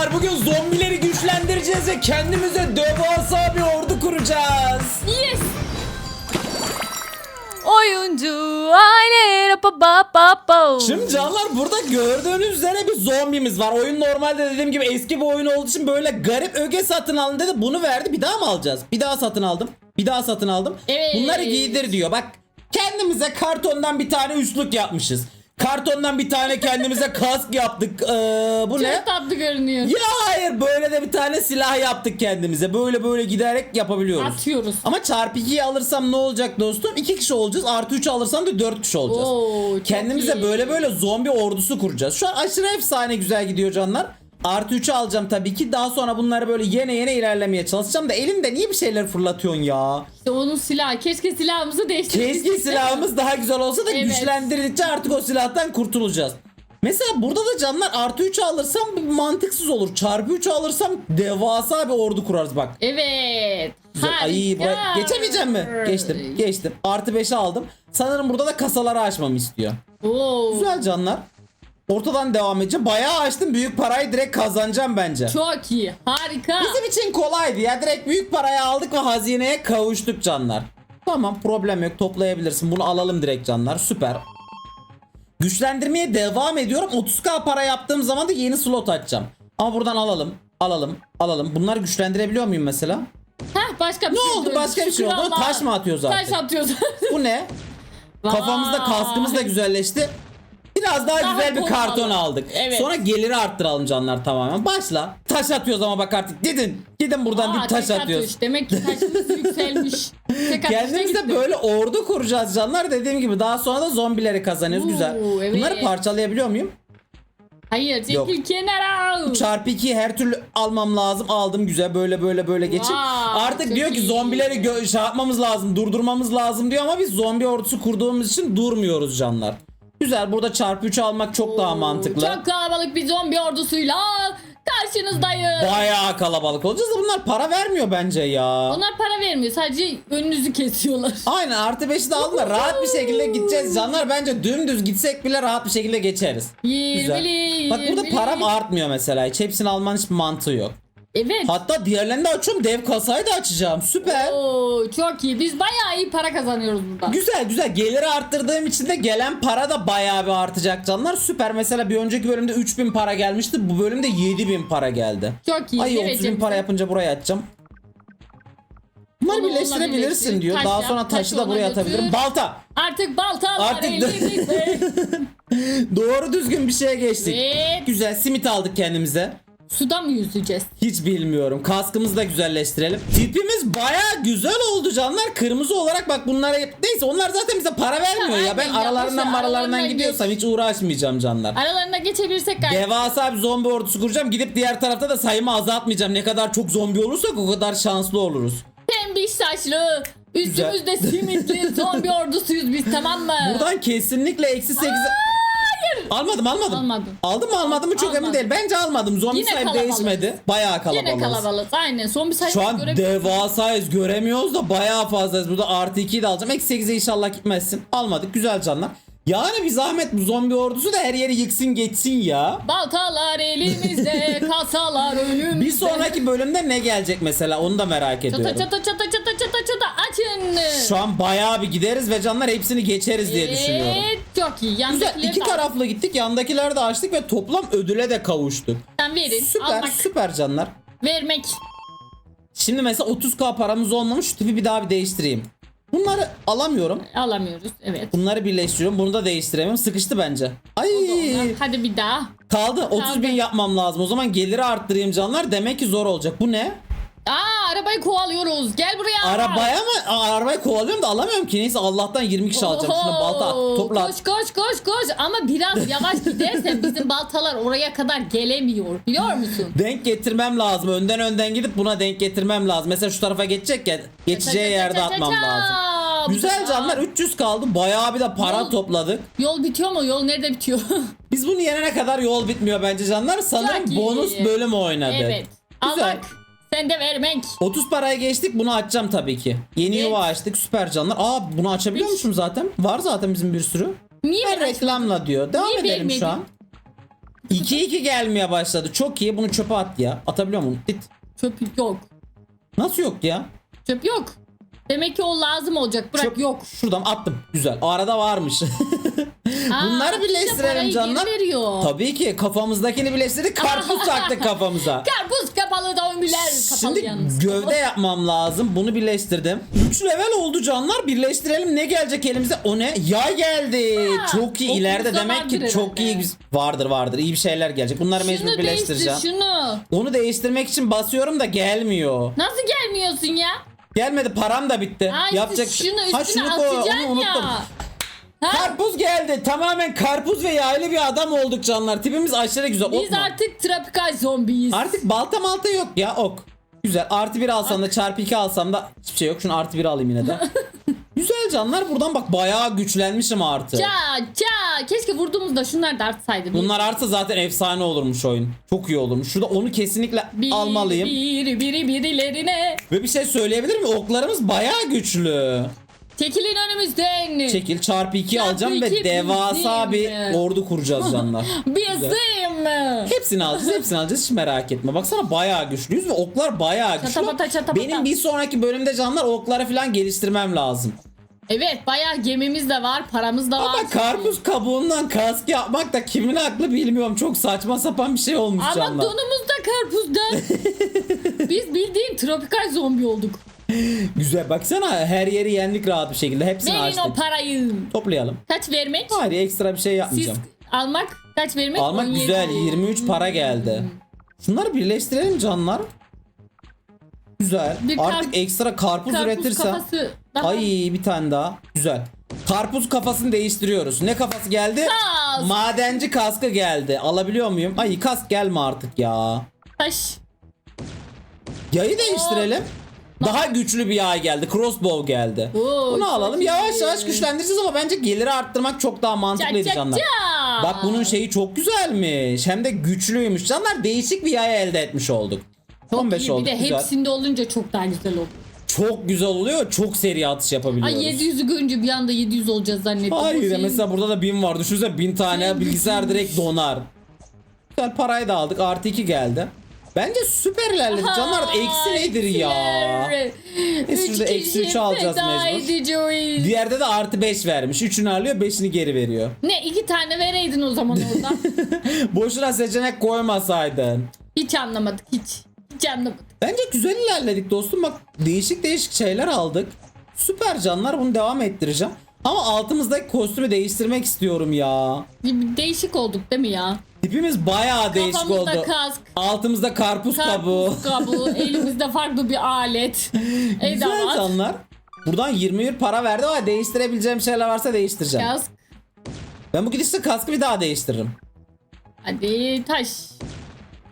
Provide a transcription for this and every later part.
canlar bugün zombileri güçlendireceğiz ve kendimize devasa bir ordu kuracağız. Yes. Oyuncu aile pa pa pa pa. Şimdi canlar burada gördüğünüz üzere bir zombimiz var. Oyun normalde dediğim gibi eski bir oyun olduğu için böyle garip öge satın alın dedi. Bunu verdi. Bir daha mı alacağız? Bir daha satın aldım. Bir daha satın aldım. Evet. Bunları giydir diyor. Bak kendimize kartondan bir tane üstlük yapmışız. Kartondan bir tane kendimize kask yaptık. Ee, bu ne? Çok tatlı görünüyor. Ya hayır böyle de bir tane silah yaptık kendimize. Böyle böyle giderek yapabiliyoruz. Atıyoruz. Ama çarpı 2'yi alırsam ne olacak dostum? 2 kişi olacağız. Artı 3 alırsam da 4 kişi olacağız. Oo, çok Kendimize iyi. böyle böyle zombi ordusu kuracağız. Şu an aşırı efsane güzel gidiyor canlar. Artı 3'ü alacağım tabii ki. Daha sonra bunları böyle yene yene ilerlemeye çalışacağım da elimde niye bir şeyler fırlatıyorsun ya? İşte onun silahı. Keşke silahımızı değiştirseydik. Keşke silahımız daha güzel olsa da Evet. güçlendirdikçe artık o silahtan kurtulacağız. Mesela burada da canlar artı 3'ü alırsam bir mantıksız olur. Çarpı 3'ü alırsam devasa bir ordu kurarız bak. Evet. Güzel. Ay Harika. geçemeyeceğim mi? Geçtim. Geçtim. Artı 5'i aldım. Sanırım burada da kasaları açmamı istiyor. Oo. Güzel canlar. Ortadan devam edeceğim. Bayağı açtım. Büyük parayı direkt kazanacağım bence. Çok iyi. Harika. Bizim için kolaydı ya. Direkt büyük parayı aldık ve hazineye kavuştuk canlar. Tamam problem yok toplayabilirsin. Bunu alalım direkt canlar. Süper. Güçlendirmeye devam ediyorum. 30k para yaptığım zaman da yeni slot açacağım. Ama buradan alalım. Alalım. Alalım. Bunları güçlendirebiliyor muyum mesela? Heh, başka bir Ne şey oldu? diyorum. Başka bir şey oldu. Taş mı atıyoruz artık? Taş atıyoruz. Bu ne? Kafamızda kaskımız da güzelleşti. Biraz daha, Daha güzel bir karton aldık. aldık. Evet. Sonra geliri arttıralım canlar tamamen. Başla. Taş atıyoruz ama bak artık. Gidin. Gidin buradan Aa, bir taş atıyoruz. atış. Demek ki taşımız yükselmiş. Tek Kendimize böyle ordu kuracağız canlar. Dediğim gibi daha sonra da zombileri kazanıyoruz. Oo, Güzel. evet. Bunları parçalayabiliyor muyum? Hayır Yok. çekil kenara. Çarpı 2 her türlü almam lazım. Aldım güzel böyle böyle böyle geçin. Vay, Artık diyor ki zombileri gö- şey yapmamız lazım, durdurmamız lazım diyor ama biz zombi ordusu kurduğumuz için durmuyoruz canlar. Güzel burada çarpı 3 almak çok daha mantıklı. Çok kalabalık bir zombi ordusuyla karşınızdayız. Bayağı kalabalık olacağız da bunlar para vermiyor bence ya. Onlar para vermiyor. Sadece önünüzü kesiyorlar. Aynen artı 5'i de alma rahat bir şekilde gideceğiz canlar. Bence dümdüz gitsek bile rahat bir şekilde geçeriz. Güzel. Yirmili, Bak burada yirmili. param artmıyor mesela. Hiç hepsini almanın hiçbir mantığı yok. Evet. Hatta diğerlerini de açıyorum. Dev kasayı da açacağım. Süper. Oo, çok iyi. Biz bayağı iyi para kazanıyoruz burada. Güzel güzel. Geliri arttırdığım için de gelen para da bayağı bir artacak canlar. Süper. Mesela bir önceki bölümde 3000 para gelmişti. Bu bölümde 7000 para geldi. Çok iyi. Ay Ne 30 bin para yapınca buraya atacağım. Bunları Onu birleştirebilirsin diyor. birleştir. Daha Taş sonra yap, taşı taşı da ona buraya götür. atabilirim. Balta. Artık baltalar Artık- elimizde. Doğru düzgün bir şeye geçtik. Evet. Güzel simit aldık kendimize. Suda mı yüzeceğiz? Hiç bilmiyorum. Kaskımızı da güzelleştirelim. Tipimiz baya güzel oldu canlar. Kırmızı olarak bak bunlara neyse onlar zaten bize para vermiyor ya. Ben aynen aralarından maralarından aralarından gidiyorsam hiç uğraşmayacağım canlar. Aralarına geçebilirsek gayet. Devasa bir zombi ordusu kuracağım. Gidip diğer tarafta da sayımı azaltmayacağım. Ne kadar çok zombi olursak o kadar şanslı oluruz. Pembiş saçlı. Üstümüzde simitli zombi ordusuyuz biz tamam mı? Buradan kesinlikle eksi 8 Almadım almadım. Almadın. Aldım mı almadım mı çok Almadım. emin değil. Bence almadım. Zombi Yine sayı değişmedi. Bayağı kalabalığız. Yine kalabalık. Aynen. Son bir sayfa Şu an görebiliyoruz. devasayız göremiyoruz da bayağı fazlayız. Burada artı 2'yi de alacağım. Eksi 8'e inşallah gitmezsin. Almadık güzel canlar. Yani bir zahmet bu zombi ordusu da her yeri yıksın geçsin ya. Baltalar elimizde, kasalar önümüzde. Bir sonraki bölümde ne gelecek mesela onu da merak Çata ediyorum. çata çata çata çata çata açın. Şu an bayağı bir gideriz ve canlar hepsini geçeriz diye düşünüyorum. Evet çok iyi. Güzel Yandakileri iki de taraflı gittik yandakileri de açtık ve toplam ödüle de kavuştuk. alttan verin. Süper Almak, süper canlar. vermek. Şimdi mesela 30k paramız olmamış şu tipi bir daha bir değiştireyim. Bunları alamıyorum. Alamıyoruz. Evet. Bunları birleştiriyorum. Bunu da değiştiremiyorum. Sıkıştı bence. Ay. Hadi bir daha. kaldı. 30 bin yapmam lazım. O zaman geliri arttırayım canlar. Demek ki zor olacak. Bu ne? Aa arabayı kovalıyoruz. Gel buraya. Arabaya mı? Aa, arabayı kovalıyorum da alamıyorum ki. Neyse Allah'tan 20 kişi alacağım. Oho, balta at, topla. at. Koş koş koş koş ama biraz yavaş gidersen bizim baltalar oraya kadar gelemiyor biliyor musun? Denk getirmem lazım. Önden önden gidip buna denk getirmem lazım. Mesela şu tarafa geçecek ya. Geçeceği yerde atmam lazım. Güzel canlar 300 kaldı. Bayağı bir de para Yol- topladık. Yol bitiyor mu? Yol nerede bitiyor? Biz bunu yenene kadar yol bitmiyor bence canlar. Sanırım Çok iyi. bonus bölüm oynadık. evet. Güzel. Almak. Sen de vermek. 30 paraya geçtik bunu açacağım tabii ki. Yeni Evet. yuva açtık süper canlar. Aa bunu açabiliyor musun zaten? Var zaten bizim bir sürü. Niye ben reklamla diyor. Devam Niye edelim şu an. 2-2 gelmeye başladı. Çok iyi. Bunu çöpe at ya. Atabiliyor musun? Dit. Çöp yok. Nasıl yok ya? Çöp yok. Demek ki o lazım olacak. Bırak Çöp yok. Şuradan attım. Güzel. Arada varmış. Aa, Bunları birleştirelim canlar. Tabii ki kafamızdakini birleştirdik. Karpuz taktık kafamıza. Karpuz kapalı zombiler kapalı Şimdi yalnız. gövde yapmam lazım. Bunu birleştirdim. 3 level oldu canlar. Birleştirelim. Ne gelecek elimize? O ne? Yay geldi. Ha, çok iyi. İleride demek ki çok herhalde. iyi. Vardır vardır. İyi bir şeyler gelecek. Bunları mecbur Şunu birleştireceğim. değiştir şunu. Onu değiştirmek için basıyorum da gelmiyor. Nasıl gelmiyorsun ya? Gelmedi. Param da bitti. Ay Yapacak şunu üstüne Ha, şunu atacaksın Onu unuttum. ya. Ha? Karpuz geldi. Tamamen karpuz ve yaylı bir adam olduk canlar. Tipimiz aşırı güzel. Biz Ok mu? artık tropikal zombiyiz. Artık balta malta yok ya ok. Güzel. Artı bir alsam da çarpı iki alsam da hiçbir şey yok. Şunu artı bir alayım yine de. Güzel canlar. Buradan bak bayağı güçlenmişim artı. Ça ça. Keşke vurduğumuzda şunlar da artsaydı. Bunlar artsa zaten efsane olurmuş oyun. Çok iyi olurmuş. Şurada onu kesinlikle bir, almalıyım. Biri biri birilerine. Ve bir şey söyleyebilir miyim? Oklarımız bayağı güçlü. Çekilin önümüzden. Çekil çarpı 2 Çarpı alacağım iki ve devasa bizim. bir ordu kuracağız canlar. Bizim. Hepsini alacağız, hepsini alacağız. Hiç merak etme. Baksana bayağı güçlüyüz ve oklar bayağı güçlü. Çatapata, çatapata. Benim bir sonraki bölümde canlar okları falan geliştirmem lazım. Evet bayağı gemimiz de var, paramız da var. Ama karpuz kabuğundan kask yapmak da kimin aklı bilmiyorum. Çok saçma sapan bir şey olmuş Ama canlar. donumuz da karpuzdan. Biz bildiğin tropikal zombi olduk. Güzel baksana her yeri yendik rahat bir şekilde. Hepsini Verin açtık. o parayı. Toplayalım. Kaç vermek? Hayır ekstra bir şey Siz yapmayacağım. almak kaç vermek? Almak 17. güzel 23 para geldi. Şunları birleştirelim canlar. Güzel. Bir Artık kar- ekstra karpuz, Karpuz üretirsem. kafası daha. Ay bir tane daha. Güzel. Karpuz kafasını değiştiriyoruz. Ne kafası geldi? Kask. Madenci kaskı geldi. Alabiliyor muyum? Ay kask gelme artık ya. Taş. Yayı değiştirelim. Daha güçlü bir yay geldi. Crossbow geldi. Oo, Bunu çok alalım. iyi. Yavaş yavaş güçlendireceğiz ama bence geliri arttırmak çok daha mantıklıydı Çak, çak, canlar. çak. Bak bunun şeyi çok güzelmiş. Hem de güçlüymüş. Canlar değişik bir yay elde etmiş olduk. Çok 15 iyi. oldu. Bir de güzel. hepsinde olunca çok daha güzel oldu. Çok güzel oluyor. Çok seri atış yapabiliyoruz. Ay 700'ü görünce bir anda 700 olacağız zannettim. Hayır ya mesela burada da 1000 var. Düşünsene 1000 tane Çok bilgisayar direkt donar. Güzel parayı da aldık. Artı 2 geldi. Bence süper ilerledik. Canlar eksi nedir ya? Biz şurada eksi üçü alacağız mecbur. Edeceğiz. Diğerde de artı 5 vermiş. 3'ünü alıyor 5'ini geri veriyor. Ne iki tane vereydin o zaman orada. Boşuna seçenek koymasaydın. hiç anlamadık hiç. Anlamadık. Bence güzel ilerledik dostum. Bak değişik değişik şeyler aldık. Süper canlar bunu devam ettireceğim. Ama altımızdaki kostümü değiştirmek istiyorum ya. Değişik olduk değil mi ya? Tipimiz bayağı değişik Kafamızda oldu. kask, Altımızda karpuz, kabuğu. karpuz kabuğu, elimizde farklı bir alet. Güzel Edavat, canlar. Buradan 21 para verdi ama değiştirebileceğim şeyler varsa değiştireceğim. kask. Ben bu gidişte kaskı bir daha değiştiririm. Hadi taş.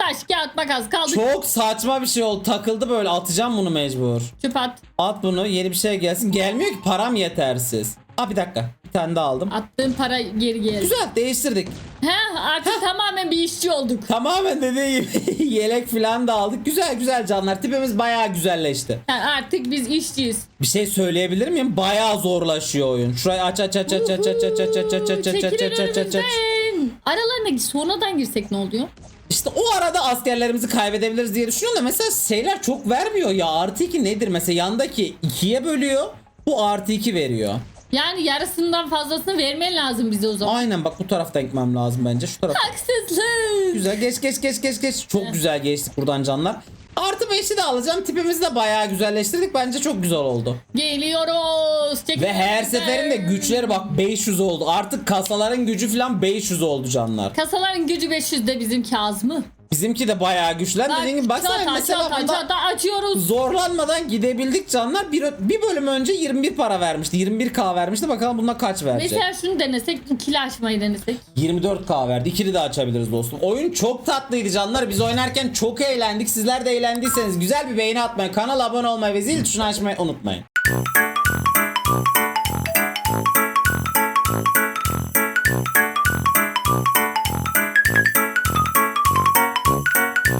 Taş, kağıt, makas kaldık. Çok saçma bir şey oldu. Takıldı böyle. Atacağım bunu mecbur. Çöp at. At bunu. Yeni bir şey gelsin. Gelmiyor ki param yetersiz. Aa bir dakika. Bir tane daha aldım. Attığın para geri geldi. Güzel değiştirdik. He, artık tamamen bir işçi olduk. Tamamen dediğim gibi yelek falan da aldık. Güzel güzel canlar. Tipimiz bayağı güzelleşti. Yani artık biz işçiyiz. Bir şey söyleyebilir miyim? Bayağı zorlaşıyor oyun. Şurayı aç aç aç aç aç aç aç aç aç aç aç aç aç Çekilin aç aç aç aç. önümüzden. Aralarına sonradan girsek ne oluyor? İşte o arada askerlerimizi kaybedebiliriz diye düşünüyorum da mesela şeyler çok vermiyor ya. Artı 2 nedir? Mesela yandaki 2'ye bölüyor. Bu artı 2 veriyor. Yani yarısından fazlasını vermen lazım bize o zaman. Aynen bak bu taraftan gitmem lazım bence. Şu taraf. Haksızlık. Güzel geç geç geç geç geç. Çok güzel geçtik buradan canlar. Artı 5'i de alacağım. Tipimizi de bayağı güzelleştirdik. Bence çok güzel oldu. Geliyoruz. Çekilin Ve her önümüzden. seferinde güçleri bak 500 oldu. Artık kasaların gücü falan 500 oldu canlar. Kasaların gücü 500 de bizim Kazmı. Bizimki de bayağı güçlendi. Dediğim gibi baksana çata, mesela çata, bunda çata açıyoruz. zorlanmadan gidebildik canlar. Bir, bir bölüm önce 21 para vermişti. 21k vermişti. Bakalım bunda kaç verecek? Mesela şunu denesek, ikili açmayı denesek. 24k verdi. İkili de açabiliriz dostum. Oyun çok tatlıydı canlar. Biz oynarken çok eğlendik. Sizler de eğlendiyseniz güzel bir beğeni atmayı, kanala abone olmayı ve zil tuşunu açmayı unutmayın.